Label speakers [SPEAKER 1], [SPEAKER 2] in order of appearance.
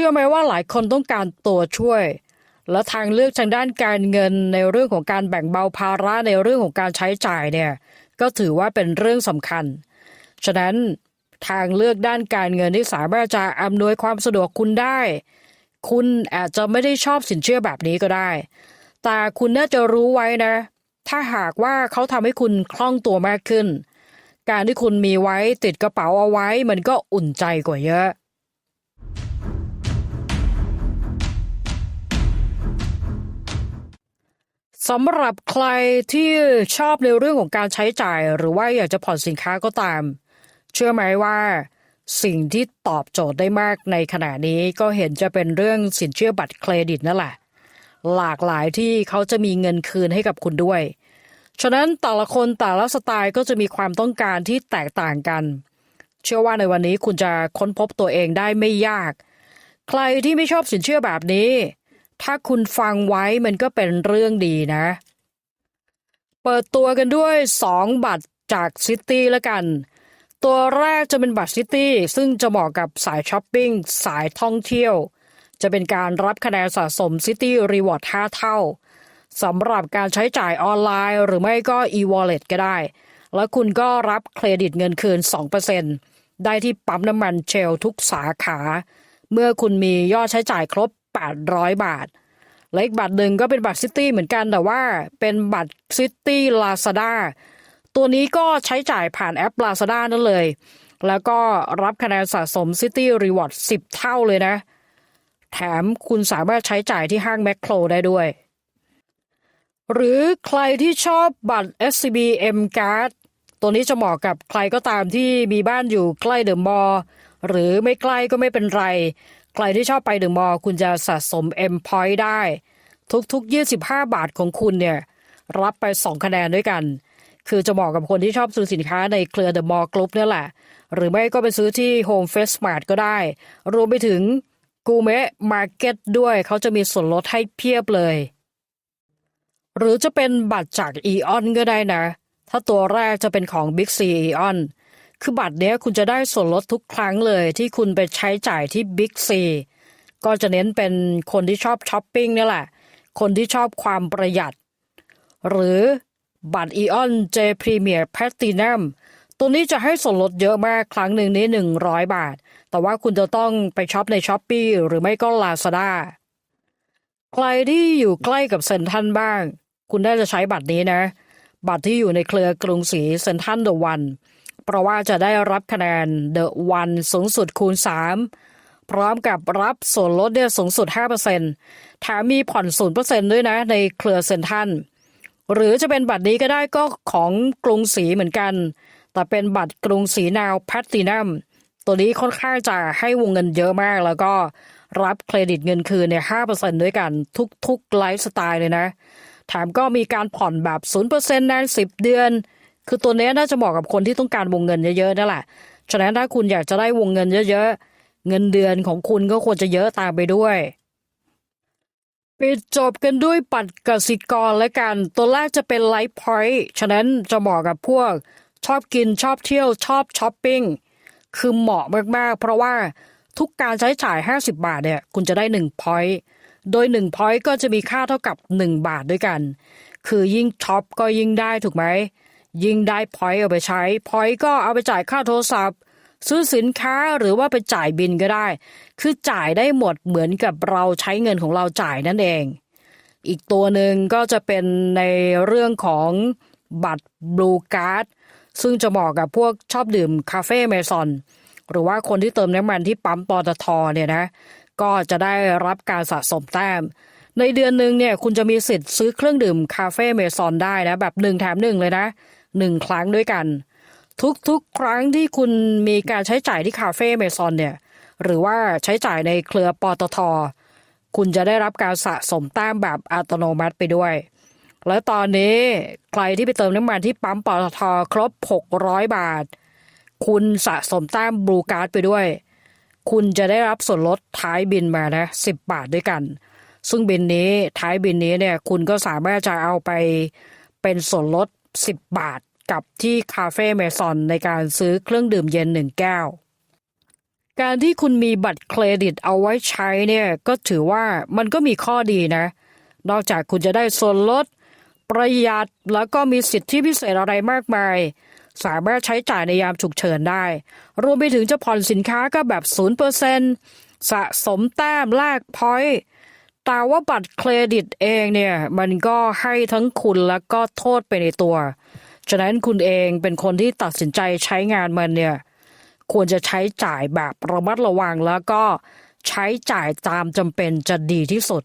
[SPEAKER 1] ชื่อไหมว่าหลายคนต้องการตัวช่วย และทางเลือกทางด้านการเงินในเรื่องของการแบ่งเบาภาระในเรื่องของการใช้จ่ายเนี่ยก็ถือว่าเป็นเรื่องสำคัญ ฉะนั้นทางเลือกด้านการเงินที่สามารถจะอำนวยความสะดวกคุณได้ คุณอาจจะไม่ได้ชอบสินเชื่อแบบนี้ก็ได้ แต่คุณน่าจะรู้ไว้นะ ถ้าหากว่าเขาทำให้คุณคล่องตัวมากขึ้น การที่คุณมีไว้ติดกระเป๋าเอาไว้มันก็อุ่นใจกว่าเยอะ สำหรับใครที่ชอบในเรื่องของการใช้จ่าย หรือว่าอยากจะผ่อนสินค้าก็ตาม เชื่อไหมว่า สิ่งที่ตอบโจทย์ได้มากในขณะนี้ก็เห็นจะเป็นเรื่องสินเชื่อบัตรเครดิตนั่นแหละ หลากหลายที่เขาจะมีเงินคืนให้กับคุณด้วย ฉะนั้นแต่ละคนแต่ละสไตล์ก็จะมีความต้องการที่แตกต่างกัน เชื่อว่าในวันนี้คุณจะค้นพบตัวเองได้ไม่ยาก ใครที่ไม่ชอบสินเชื่อแบบนี้ ถ้าคุณฟังไว้มันก็เป็นเรื่องดีนะ เปิดตัวกันด้วย 2 บัตรจากซิตี้ละกัน ตัวแรกจะเป็นบัตรซิตี้ซึ่งจะเหมาะกับสายช้อปปิ้ง สายท่องเที่ยว จะเป็นการรับคะแนนสะสมซิตี้รีวอร์ด5เท่าสำหรับการใช้จ่ายออนไลน์หรือไม่ก็ e-wallet ก็ได้ แล้วคุณก็รับเครดิตเงินคืน 2%ได้ที่ปั๊มน้ำมันเชลทุกสาขา เมื่อคุณมียอดใช้จ่ายครบ 800 บาท และอีกบัตรหนึ่งก็เป็นบัตรซิตี้เหมือนกันแต่ว่าเป็นบัตรซิตี้ลาซาด้าตัวนี้ก็ใช้จ่ายผ่านแอป Lazada นั่นเลย แล้วก็รับคะแนนสะสม City Reward 10 เท่าเลยนะ แถมคุณสามารถใช้จ่ายที่ห้างแมคโครได้ด้วย หรือใครที่ชอบบัตร SCB M Card ตัวนี้จะเหมาะกับใครก็ตามที่มีบ้านอยู่ใกล้เดอะมอลล์หรือไม่ใกล้ก็ไม่เป็นไร ใครที่ชอบไปเดอะมอลล์คุณจะสะสม M Point ได้ ทุกๆ 25 บาทของคุณเนี่ยรับไป 2 คะแนนด้วยกัน คือจะเหมาะกับคนที่ชอบซื้อสินค้าในเครือ The Mall Group เนี่แหละ หรือไม่ก็ไปซื้อที่ Home Face Mart ก็ได้ รวมไปถึง g o u r m e t Market ด้วยเขาจะมีส่วนลดให้เพียบเลย หรือจะเป็นบัตรจาก Eon ก็ได้นะ ถ้าตัวแรกจะเป็นของ Big C Eon คือบัตรเนี้ยคุณจะได้ส่วนลดทุกครั้งเลยที่คุณไปใช้จ่ายที่ Big C ก็จะเน้นเป็นคนที่ชอบช้อปปิ้งนี่แหละ คนที่ชอบความประหยัด หรือบัตร Eon J Premier Platinum ตัวนี้จะให้ส่วนลดเยอะมากครั้งหนึ่งนี้ 100 บาท แต่ว่าคุณจะต้องไปช็อปใน s h อ p e e หรือไม่ก็ Lazada ใครที่อยู่ใกล้กับเซ็นทรัลบ้าง คุณได้จะใช้บัตรนี้นะ บัตรที่อยู่ในเครือกรุงศรีเซ็นทรัลเดอะวัน เพราะว่าจะได้รับคะแนนเดอะวันสูงสุดคูณ 3 พร้อมกับรับส่วนลดเนี่ยสูงสุด 5%แถมมีผ่อน 0%ด้วยนะในเครือเซ็นทรัลหรือจะเป็นบัตรนี้ก็ได้ก็ของกรุงศรีเหมือนกัน แต่เป็นบัตรกรุงศรีนาวแพตตินัมตัวนี้ค่อนข้างจะให้วงเงินเยอะมาก แล้วก็รับเครดิตเงินคืนเนี่ย5%ด้วยกัน ทุกๆไลฟ์สไตล์เลยนะ แถมก็มีการผ่อนแบบ0%นาน10เดือน คือตัวนี้น่าจะเหมาะกับคนที่ต้องการวงเงินเยอะๆนั่นแหละ ฉะนั้นถ้าคุณอยากจะได้วงเงินเยอะๆ เงินเดือนของคุณก็ควรจะเยอะตามไปด้วยปิดจบกันด้วยปัดกสิกรและกัน ตัวแรกจะเป็นไลฟ์พอยต์ฉะนั้นจะเหมาะกับพวก ชอบกินชอบเที่ยวชอบช้อปปิ้งคือเหมาะมากๆ เพราะว่าทุกการใช้จ่าย 50 บาทเนี่ยคุณจะได้1 point โดย1 point ก็จะมีค่าเท่ากับ 1 บาทด้วยกัน คือยิ่งช็อปก็ยิ่งได้ถูกไหม ยิ่งได้ point เอาไปใช้ point ก็เอาไปจ่ายค่าโทรศัพท์ ซื้อสินค้าหรือว่าไปจ่ายบินก็ได้ คือจ่ายได้หมดเหมือนกับเราใช้เงินของเราจ่ายนั่นเอง อีกตัวหนึ่งก็จะเป็นในเรื่องของบัตรบลูการ์ดซึ่งจะเหมาะกับพวกชอบดื่มคาเฟ่เมซอนหรือว่าคนที่เติมน้ำมันที่ปั๊มปตทเนี่ยนะก็จะได้รับการสะสมแต้ม ในเดือนหนึ่งเนี่ยคุณจะมีสิทธิ์ซื้อเครื่องดื่มคาเฟ่เมซอนได้นะแบบหนึ่งแถมหนึ่งเลยนะ หนึ่งครั้งด้วยกัน ทุกๆ ครั้งที่คุณมีการใช้จ่ายที่คาเฟ่เมซอนเนี่ย หรือว่าใช้จ่ายในเครือปตท คุณจะได้รับการสะสมแต้มแบบอัตโนมัติไปด้วย และตอนนี้ใครที่ไปเติมน้ำมันที่ปั๊มปตทครบ 600 บาท คุณสะสมแต้มบลูการ์ดไปด้วย คุณจะได้รับส่วนลดท้ายบินมานะ 10 บาทด้วยกัน ซึ่งบินนี้ท้ายบินนี้เนี่ยคุณก็สามารถจะเอาไปเป็นส่วนลด 10 บาท กับที่คาเฟ่เมซอนในการซื้อเครื่องดื่มเย็นหนึ่งแก้ว การที่คุณมีบัตรเครดิตเอาไว้ใช้เนี่ยก็ถือว่ามันก็มีข้อดีนะ นอกจากคุณจะได้ส่วนลด ประหยัดแล้วก็มีสิทธิพิเศษอะไรมากมาย สามารถใช้จ่ายในยามฉุกเฉินได้ รวมไปถึงจะผ่อนสินค้าก็แบบ 0%สะสมแต้มแลกพอยต์แต่ว่าบัตรเครดิตเองเนี่ยมันก็ให้ทั้งคุณแล้วก็โทษไปในตัว ฉะนั้นคุณเองเป็นคนที่ตัดสินใจใช้งานมันเนี่ยควรจะใช้จ่ายแบบระมัดระวังแล้วก็ใช้จ่ายตามจำเป็นจะดีที่สุด